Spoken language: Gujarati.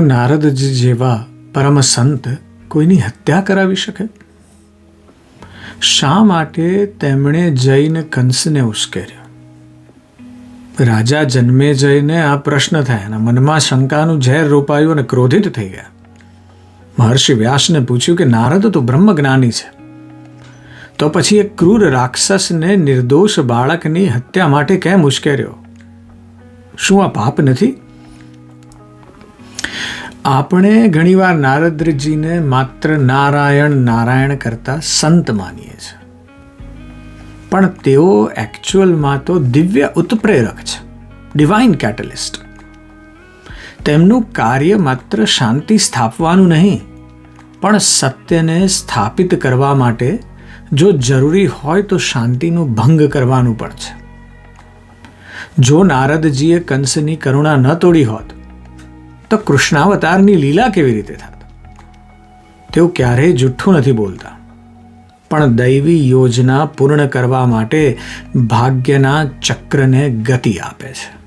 નારદજી જેવા પરમ સંત કોઈની હત્યા કરાવી શકે? શા માટે તેમણે જઈને કંસને ઉશ્કેર્યો? રાજા જન્મે જઈને આ પ્રશ્ન થયા અને મનમાં શંકાનું ઝેર રોપાયું અને ક્રોધિત થઈ ગયા. મહર્ષિ વ્યાસને પૂછ્યું કે, નારદ, તો બ્રહ્મ જ્ઞાની છે. તો પછી એક ક્રૂર રાક્ષસને નિર્દોષ બાળકની હત્યા માટે કેમ ઉશ્કેર્યો? શું આ પાપ નથી? આપણે ઘણીવાર નારદજીને માત્ર નારાયણ નારાયણ કરતા સંત માનીએ છીએ પણ તેઓ એકચ્યુઅલમાં તો દિવ્ય ઉત્પ્રેરક છે. ડિવાઇન કેટલિસ્ટ તેમનું કાર્ય માત્ર શાંતિ સ્થાપવાનું નહીં, પણ સત્યને સ્થાપિત કરવા માટે જો જરૂરી હોય તો શાંતિનો ભંગ કરવાનું પણ છે. જો નારદજીએ કંસની કરુણા ન તોડી હોત તો કૃષ્ણાવતારની લીલા કેવી રીતે થાત? તેઓ ક્યારેય જુઠ્ઠું નથી બોલતા. પણ દૈવી યોજના પૂર્ણ કરવા માટે ભાગ્યના ચક્રને ગતિ આપે છે.